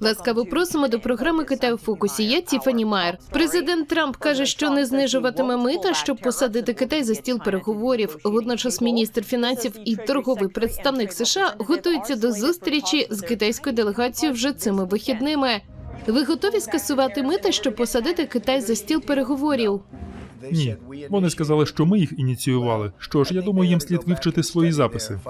Ласкаво просимо до програми Китай у фокусі. Я Тіфані Майер. Президент Трамп каже, що не знижуватиме мита, щоб посадити Китай за стіл переговорів. Водночас міністр фінансів і торговий представник США готуються до зустрічі з китайською делегацією вже цими вихідними. Ви готові скасувати мита, щоб посадити Китай за стіл переговорів? Ні, вони сказали, що ми їх ініціювали. Що ж, я думаю, їм слід вивчити свої записи.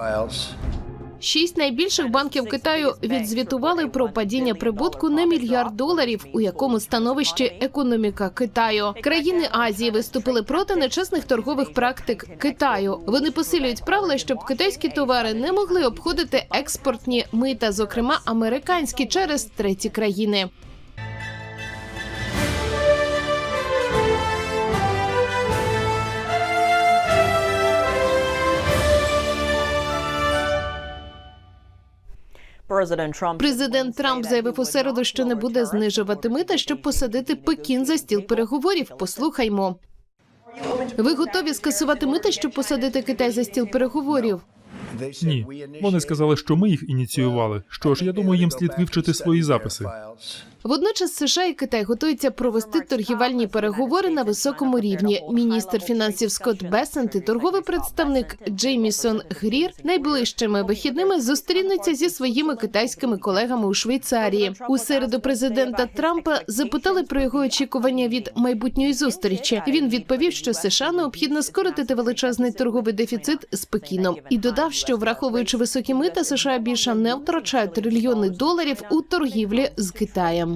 Шість найбільших банків Китаю відзвітували про падіння прибутку на мільярд доларів, у якому становищі економіка Китаю. Країни Азії виступили проти нечесних торгових практик Китаю. Вони посилюють правила, щоб китайські товари не могли обходити експортні мита, зокрема американські, через треті країни. Президент Трамп заявив у середу, що не буде знижувати мита, щоб посадити Пекін за стіл переговорів. Послухаймо. Ви готові скасувати мита, щоб посадити Китай за стіл переговорів? Ні, вони сказали, що ми їх ініціювали. Що ж, я думаю, їм слід вивчити свої записи. Водночас США і Китай готуються провести торгівельні переговори на високому рівні. Міністр фінансів Скотт Бесент і торговий представник Джеймісон Грір найближчими вихідними зустрінуться зі своїми китайськими колегами у Швейцарії. У середу президента Трампа запитали про його очікування від майбутньої зустрічі. Він відповів, що США необхідно скоротити величезний торговий дефіцит з Пекіном і додав, що враховуючи високі мита, США більше не втрачають трильйони доларів у торгівлі з Китаєм.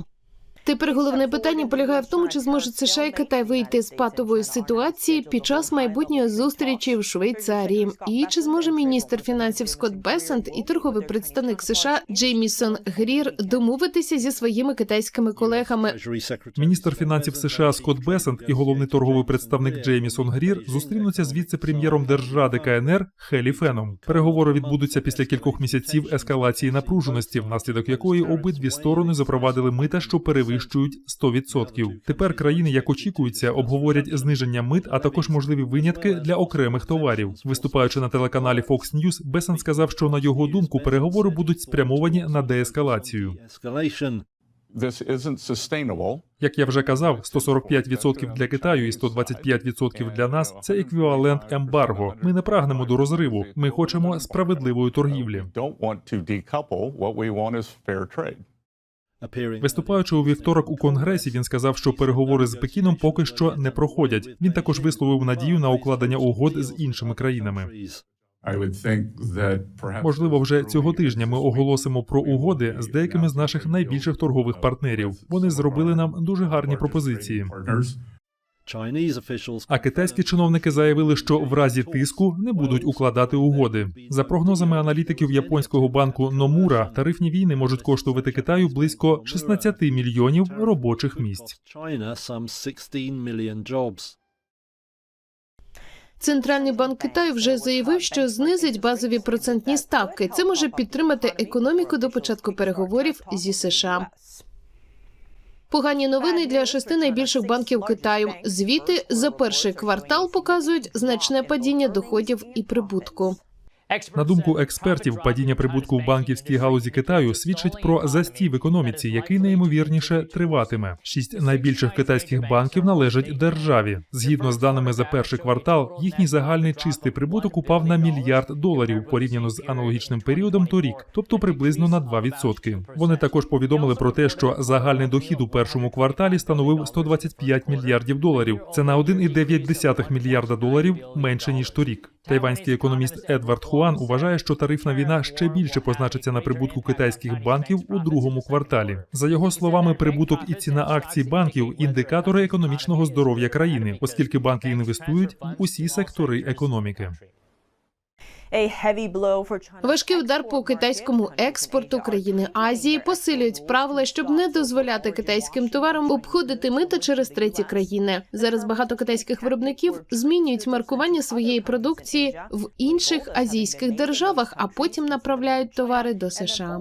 Тепер головне питання полягає в тому, чи зможуть США і Китай вийти з патової ситуації під час майбутньої зустрічі в Швейцарії, і чи зможе міністр фінансів Скотт Бесент і торговий представник США Джеймісон Грір домовитися зі своїми китайськими колегами. Міністр фінансів США Скотт Бесент і головний торговий представник Джеймісон Грір зустрінуться з віце-прем'єром держради КНР Хелі Феном. Переговори відбудуться після кількох місяців ескалації напруженості, внаслідок якої обидві сторони запровадили мита, що перевищують 100%. Тепер країни, як очікується, обговорять зниження мит, а також можливі винятки для окремих товарів. Виступаючи на телеканалі Fox News, Бесен сказав, що на його думку переговори будуть спрямовані на деескалацію. Як я вже казав, 145% для Китаю і 125% для нас це еквівалент ембарго. Ми не прагнемо до розриву. Ми хочемо справедливої торгівлі. Виступаючи у вівторок у конгресі, він сказав, що переговори з Пекіном поки що не проходять. Він також висловив надію на укладення угод з іншими країнами. Можливо, вже цього тижня ми оголосимо про угоди з деякими з наших найбільших торгових партнерів. Вони зробили нам дуже гарні пропозиції. А китайські чиновники заявили, що в разі тиску не будуть укладати угоди. За прогнозами аналітиків японського банку Номура, тарифні війни можуть коштувати Китаю близько 16 мільйонів робочих місць. Центральний банк Китаю вже заявив, що знизить базові процентні ставки. Це може підтримати економіку до початку переговорів зі США. Погані новини для шести найбільших банків Китаю. Звіти за перший квартал показують значне падіння доходів і прибутку. На думку експертів, падіння прибутку в банківській галузі Китаю свідчить про застій в економіці, який найімовірніше триватиме. Шість найбільших китайських банків належать державі. Згідно з даними за перший квартал, їхній загальний чистий прибуток упав на мільярд доларів порівняно з аналогічним періодом торік, тобто приблизно на 2%. Вони також повідомили про те, що загальний дохід у першому кварталі становив 125 мільярдів доларів. Це на 1,9 мільярда доларів менше ніж торік. Тайванський економіст Едвард Хуан вважає, що тарифна війна ще більше позначиться на прибутку китайських банків у другому кварталі. За його словами, прибуток і ціна акцій банків індикатори економічного здоров'я країни, оскільки банки інвестують в усі сектори економіки. Важкий удар по китайському експорту країни Азії посилюють правила, щоб не дозволяти китайським товарам обходити мита через треті країни. Зараз багато китайських виробників змінюють маркування своєї продукції в інших азійських державах, а потім направляють товари до США.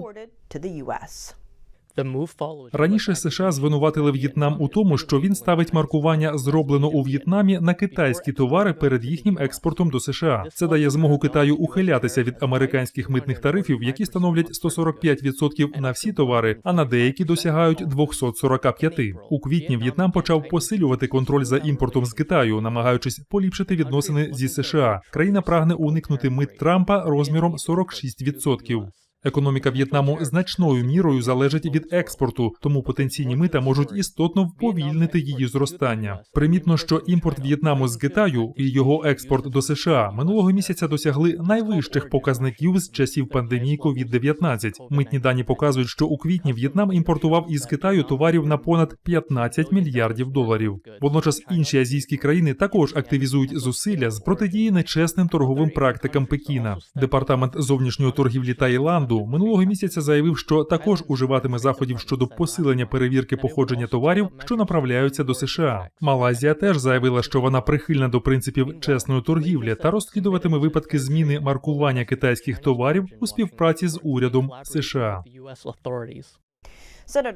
Раніше США звинуватили В'єтнам у тому, що він ставить маркування зроблено у В'єтнамі на китайські товари перед їхнім експортом до США. Це дає змогу Китаю ухилятися від американських митних тарифів, які становлять 145% на всі товари, а на деякі досягають 245%. У квітні В'єтнам почав посилювати контроль за імпортом з Китаю, намагаючись поліпшити відносини зі США. Країна прагне уникнути мит Трампа розміром 46%. Економіка В'єтнаму значною мірою залежить від експорту, тому потенційні мита можуть істотно вповільнити її зростання. Примітно, що імпорт В'єтнаму з Китаю і його експорт до США минулого місяця досягли найвищих показників з часів пандемії COVID-19. Митні дані показують, що у квітні В'єтнам імпортував із Китаю товарів на понад 15 мільярдів доларів. Водночас інші азійські країни також активізують зусилля з протидії нечесним торговим практикам Пекіна. Департамент зовнішньої торгівлі Таїланду минулого місяця заявив, що також уживатиме заходів щодо посилення перевірки походження товарів, що направляються до США. Малайзія теж заявила, що вона прихильна до принципів чесної торгівлі та розслідуватиме випадки зміни маркування китайських товарів у співпраці з урядом США.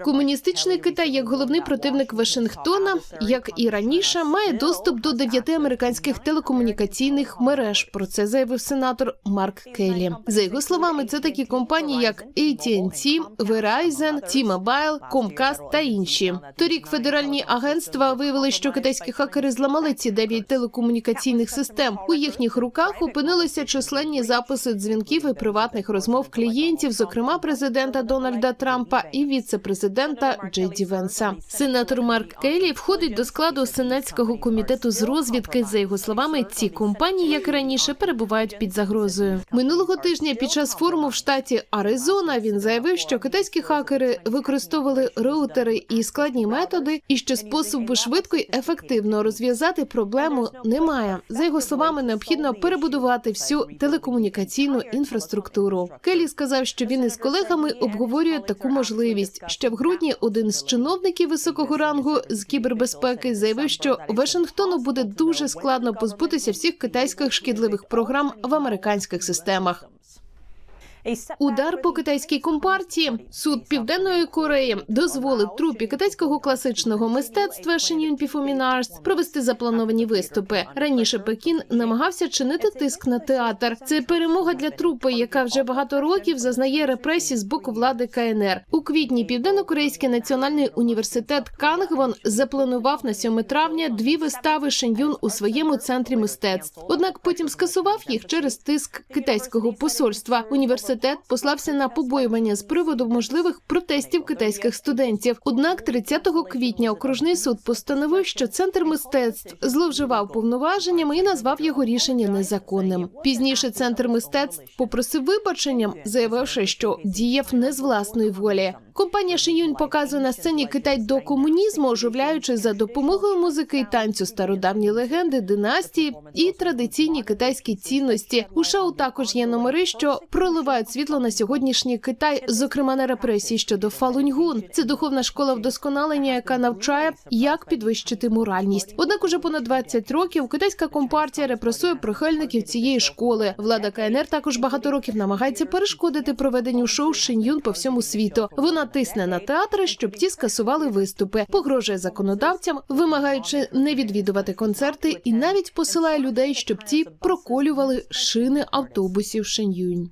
Комуністичний Китай, як головний противник Вашингтона, як і раніше, має доступ до дев'яти американських телекомунікаційних мереж. Про це заявив сенатор Марк Келлі. За його словами, це такі компанії, як AT&T, Verizon, T-Mobile, Comcast та інші. Торік федеральні агентства виявили, що китайські хакери зламали ці дев'ять телекомунікаційних систем. У їхніх руках опинилися численні записи дзвінків і приватних розмов клієнтів, зокрема президента Дональда Трампа і віце-президента Джей Ді Венса. Сенатор Марк Келлі входить до складу сенатського комітету з розвідки. За його словами, ці компанії, як раніше, перебувають під загрозою. Минулого тижня під час форуму в штаті Аризона він заявив, що китайські хакери використовували роутери і складні методи, і що способу швидко й ефективно розв'язати проблему немає. За його словами, необхідно перебудувати всю телекомунікаційну інфраструктуру. Келлі сказав, що він із колегами обговорює таку можливість. Ще в грудні один з чиновників високого рангу з кібербезпеки заявив, що Вашингтону буде дуже складно позбутися всіх китайських шкідливих програм в американських системах. Удар по китайській компартії. Суд Південної Кореї дозволив трупі китайського класичного мистецтва Шинюн Піфумінарс провести заплановані виступи. Раніше Пекін намагався чинити тиск на театр. Це перемога для трупи, яка вже багато років зазнає репресій з боку влади КНР. У квітні Південно-Корейський національний університет Кангвон запланував на 7 травня дві вистави Шинюн у своєму центрі мистецтв. Однак потім скасував їх через тиск китайського посольства. Університет послався на побоювання з приводу можливих протестів китайських студентів. Однак 30 квітня окружний суд постановив, що центр мистецтв зловживав повноваженнями і назвав його рішення незаконним. Пізніше центр мистецтв попросив вибаченням, заявивши, що діяв не з власної волі. Компанія Шинюнь показує на сцені Китай до комунізму, оживляючи за допомогою музики і танцю стародавні легенди, династії і традиційні китайські цінності. У шоу також є номери, що проливають світло на сьогоднішній Китай, зокрема на репресії щодо Фалуньгун. Це духовна школа вдосконалення, яка навчає, як підвищити моральність. Однак, уже понад 20 років китайська компартія репресує прихильників цієї школи. Влада КНР також багато років намагається перешкодити проведенню шоу Шиньюн по всьому світу. Вона тисне на театри, щоб ті скасували виступи, погрожує законодавцям, вимагаючи не відвідувати концерти, і навіть посилає людей, щоб ті проколювали шини автобусів Шиньюнь.